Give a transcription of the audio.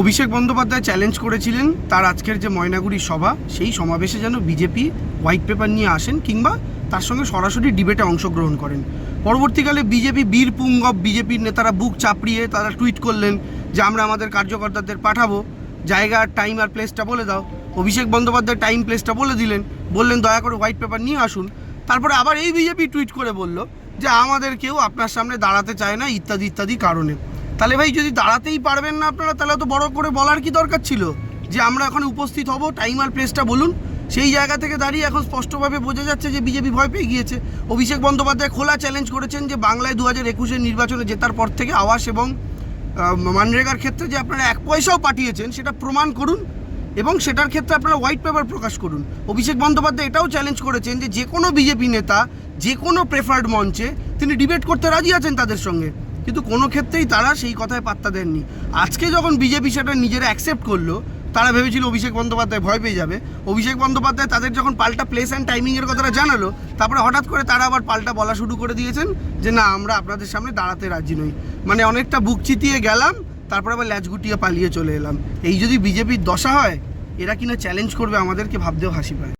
Abhishek Bandyopadhyay challenge করেছিলেন তার আজকের যে ময়নাগুড়ি সভা, সেই সমাবেশে যেন বিজেপি হোয়াইট পেপার নিয়ে আসেন কিংবা তার সঙ্গে সরাসরি ডিবেটে অংশগ্রহণ করেন। পরবর্তীকালে বিজেপি বীর পুঙ্গব, বিজেপির নেতারা বুক চাপড়িয়ে তারা টুইট করলেন যে, আমরা আমাদের কার্যকর্তাদের পাঠাবো। জায়গা আর টাইম আর প্লেসটা বলে দাও। অভিষেক বন্দ্যোপাধ্যায় টাইম প্লেসটা বলে দিলেন। বললেন, দয়া করে হোয়াইট পেপার নিয়ে আসুন। তারপরে আবার এই বিজেপি টুইট করে বলল যে, আমাদের কেউ আপনার সামনে দাঁড়াতে চায় না, ইত্যাদি ইত্যাদি কারণে। তাহলে ভাই যদি দাঁড়াতেই পারবেন না আপনারা, তাহলে তো বড় করে বলার কি দরকার ছিল? যে আমরা এখন উপস্থিত হব টাইম আর প্লেসটা বলুন। সেই জায়গা থেকে দাঁড়িয়ে এখন স্পষ্টভাবে বোঝা যাচ্ছে যে বিজেপি ভয় পেয়ে গিয়েছে। অভিষেক বন্দ্যোপাধ্যায় খোলা চ্যালেঞ্জ করেছেন যে বাংলায় দু হাজার একুশের নির্বাচনে জেতার পর থেকে আওয়াস এবং মানরেগার ক্ষেত্রে যে আপনারা এক পয়সাও পাঠিয়েছেন, সেটা প্রমাণ করুন এবং সেটার ক্ষেত্রে আপনারা হোয়াইট পেপার প্রকাশ করুন। অভিষেক বন্দ্যোপাধ্যায় এটাও চ্যালেঞ্জ করেছেন যে যে কোনো বিজেপি নেতা যে কোনো প্রেফার্ড মঞ্চে তিনি ডিবেট করতে রাজি আছেন তাদের সঙ্গে। কিন্তু কোনো ক্ষেত্রেই তারা সেই কথায় পাত্তা দেননি। আজকে যখন বিজেপি সেটা নিজেরা অ্যাকসেপ্ট করল, তারা ভেবেছিল অভিষেক বন্দ্যোপাধ্যায় ভয় পেয়ে যাবে। অভিষেক বন্দ্যোপাধ্যায় তাদের যখন পাল্টা প্লেস অ্যান্ড টাইমিংয়ের কথাটা জানালো, তারপরে হঠাৎ করে তারা আবার পাল্টা বলা শুরু করে দিয়েছেন যে, না, আমরা আপনাদের সামনে দাঁড়াতে রাজি নই। মানে অনেকটা বুক চিতিয়ে গেলাম, তারপর আবার ল্যাচ গুটিয়ে পালিয়ে চলে এলাম। এই যদি বিজেপির দশা হয়, এরা কিনা চ্যালেঞ্জ করবে আমাদেরকে ভাবতেও হাসি পায়।